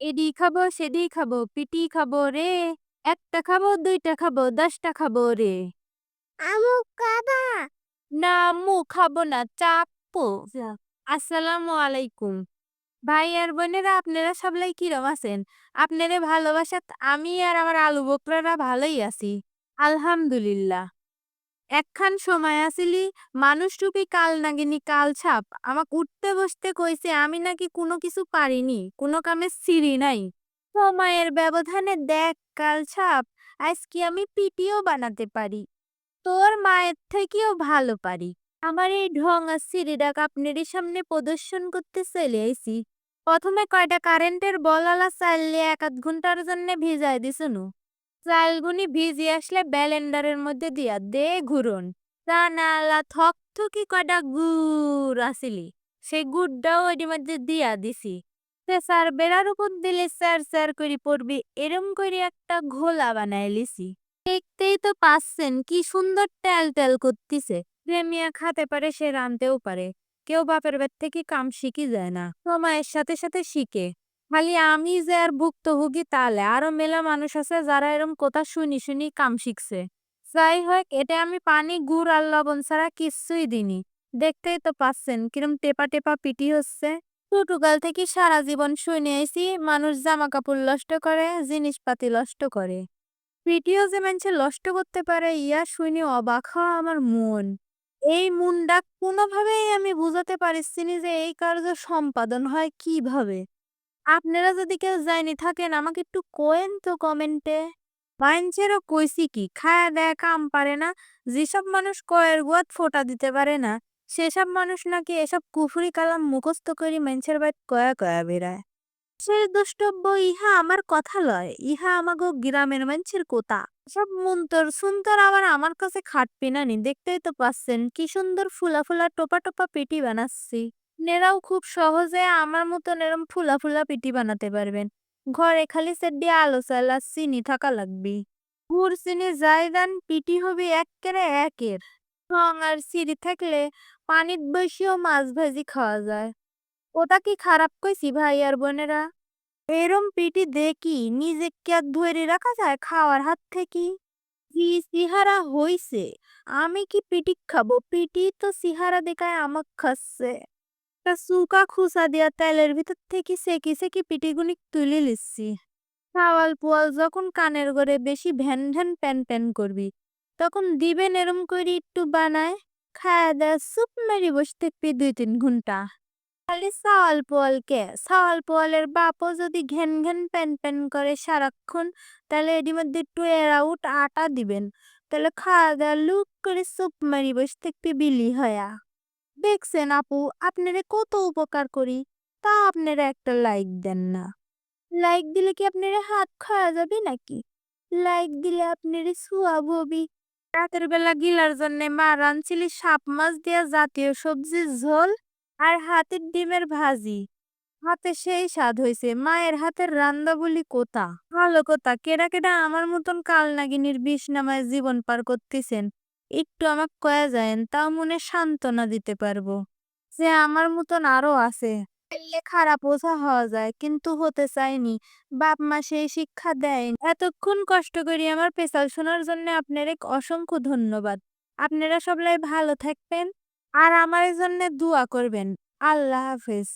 এডি খাব সেডি খাব পিটি খাব রে একটা খাব দুইটা খাব দশটা খাব রে। আমু কাবা না আম্মু খাব না চাপো আসসালামু আলাইকুম। ভাই আর বোনেরা আপনারা সবাই কিরম আছেন? আপনারা ভালোবাসাত আমি আর আমার আলু বকরারা ভালোই আছি। আলহামদুলিল্লাহ। একখান সময় আসিলি রূপী কাল নাগিনী কাল ছাপ আমাক উঠতে বসতে কইছে, আমি নাকি কোনো কিছু পারিনি, কোনো কামে সিঁড়ি নাই। সময়ের ব্যবধানে দেখ কাল ছাপ আজকে আমি পিটিও বানাতে পারি। তোর মায়ের থেকেও ভালো পারি। আমার এই ঢং আর সিঁড়িডাক আপনারই সামনে প্রদর্শন করতে চলে আইছি। প্রথমে কয়টা কারেন্টের বলালা চাইলে এক আধ ঘণ্টার জন্য ভিজাই দিছনু। চালগুনি ভিজি আসলে ব্যালেন্ডারের মধ্যে দিয়া দে ঘুরন। তা নালা থকথকি কয়টা গুড় আসিলি সেই গুড়টাও ওইটির মধ্যে দিয়া দিছি। সে স্যার বেড়ার উপর দিলে স্যার স্যার করে পড়বি, এরম করে একটা ঘোলা বানাই লিছি। দেখতেই তো পাচ্ছেন কি সুন্দর ট্যাল টেল করতিছে। প্রেমিয়া খাতে পারে সে রানতেও পারে, কেউ বাপের বাড়ি থেকে কাম শিখি যায় না। সময়ের সাথে সাথে শিখে। খালি আমি যে আর ভুক্তভোগী তাহলে আরও মেলা মানুষ আছে যারা এরম কথা শুনি শুনি কাম শিখছে। যাই হোক, এটা আমি পানি, গুড় আর লবণ ছাড়া কিচ্ছুই দিনি দেখতেই তো পাচ্ছেন কিরম টেপা টেপা পিটি হচ্ছে। ছোটকাল থেকে সারা জীবন শুনে আইছি, মানুষ জামা কাপড় নষ্ট করে, জিনিসপাতি নষ্ট করে। পিটিও যে মানুষে নষ্ট করতে পারে, ইয়া শুনে অবাক হওয়া আমার মন। এই মনটা কোনোভাবেই আমি বুঝাতে পারছি না যে এই কার্য সম্পাদন হয় কীভাবে। আপনারা যদি কেউ যায়নি থাকেন, আমাকে একটু কোয়েন তো কমেন্টে। মাইনছেরও কইছি কি? খায়া দেয়া কাম পারে না। যেসব মানুষ কয়ের গুয়াত ফোটা দিতে পারে না, সেসব মানুষ নাকি এসব কুফুরি কালাম মুখস্থ করি মানুষের বাইত কয়া কয়া বেড়ায়। সে দ্রষ্টব্য ইহা আমার কথা লয়। ইহা আমাগো গ্রামের মানুষের কোতা সব মুন্তর সুন্তর আবার আমার কাছে খাটপি নি দেখতেই তো পাচ্ছেন, কি সুন্দর ফুলা ফুলা টোপা টোপা পেটি বানাচ্ছি। নেরাও খুব সহজে আমার মতন এরম ফুলা ফুলা পিটি বানাতে পারবেন। ঘরে খালি সেট দিয়ে আলো চাল আর চিনি থাকা লাগবি গুড়, চিনি যাই দান পিটি হবে একেরে একের। রং আর সিঁড়ি থাকলে পানিত বসিয়েও মাছ ভাজি খাওয়া যায়। ওটা কি খারাপ কইছি ভাই আর বোনেরা? এরম পিটি দেখি নিজে কে ধরে রাখা যায় খাওয়ার হাত থেকে? কি সিহারা হইছে। আমি কি পিটি খাব? পিটি তো সিহারা দেখায় আমাক খাচ্ছে। একটা সুকা খুসা দিয়া তেলের ভিতর থেকে সেকি সেকি পিটিগুনি তুলে লিচ্ছি সাওয়াল পোয়াল যখন কানের গড়ে বেশি ভ্যান ভ্যান প্যান প্যান করবি, তখন দিবেন এরম করে একটু বানায়, খায়া দেয়া সুপ মেরি বসে থাকবি দুই তিন ঘণ্টা। খালি সাওয়াল পোয়ালকে সাওয়াল পোয়ালের বাপও যদি ঘ্যান ঘ্যান প্যান প্যান করে সারাক্ষণ, তাহলে এটির মধ্যে একটু এরাউট আটা দিবেন। তাহলে খাওয়া দাওয়া লুক করে সুপ মারি বসে থাকবি বিলি হয়া। দেখছেন আপু, আপনারে কত উপকার করি, তা আপনারা একটা লাইক দেন না। লাইক দিলে কি আপনারা হাত খাওয়া যাবে নাকি? লাইক দিলে আপনারে সুয়াব হবি রাতের বেলা গিলার জন্য মা রাঁধছিলি সাপ মাছ দিয়া জাতীয় সবজির ঝোল আর হাতের ডিমের ভাজি। হাতে সেই স্বাদ হইছে, মায়ের হাতের রান্না বলি কোথা। ভালো কথা, কেডা কেডা আমার মতন কাল নাগিনীর বিষ নামায় জীবন পার করতেছেন। একটু আমাকে কয়া যায়েন, তাও মনে সান্ত্বনা দিতে পারব। যে আমার মতন আরও আছে। খারাপ বোঝা হওয়া যায়, কিন্তু হতে চাইনি। বাপ মা সেই শিক্ষা দেয় এতক্ষণ কষ্ট করি আমার পেশাল শোনার জন্য আপনার এক অসংখ্য ধন্যবাদ। আপনারা সবাই ভালো থাকবেন। আর আমার জন্য দোয়া করবেন। আল্লাহ হাফেজ।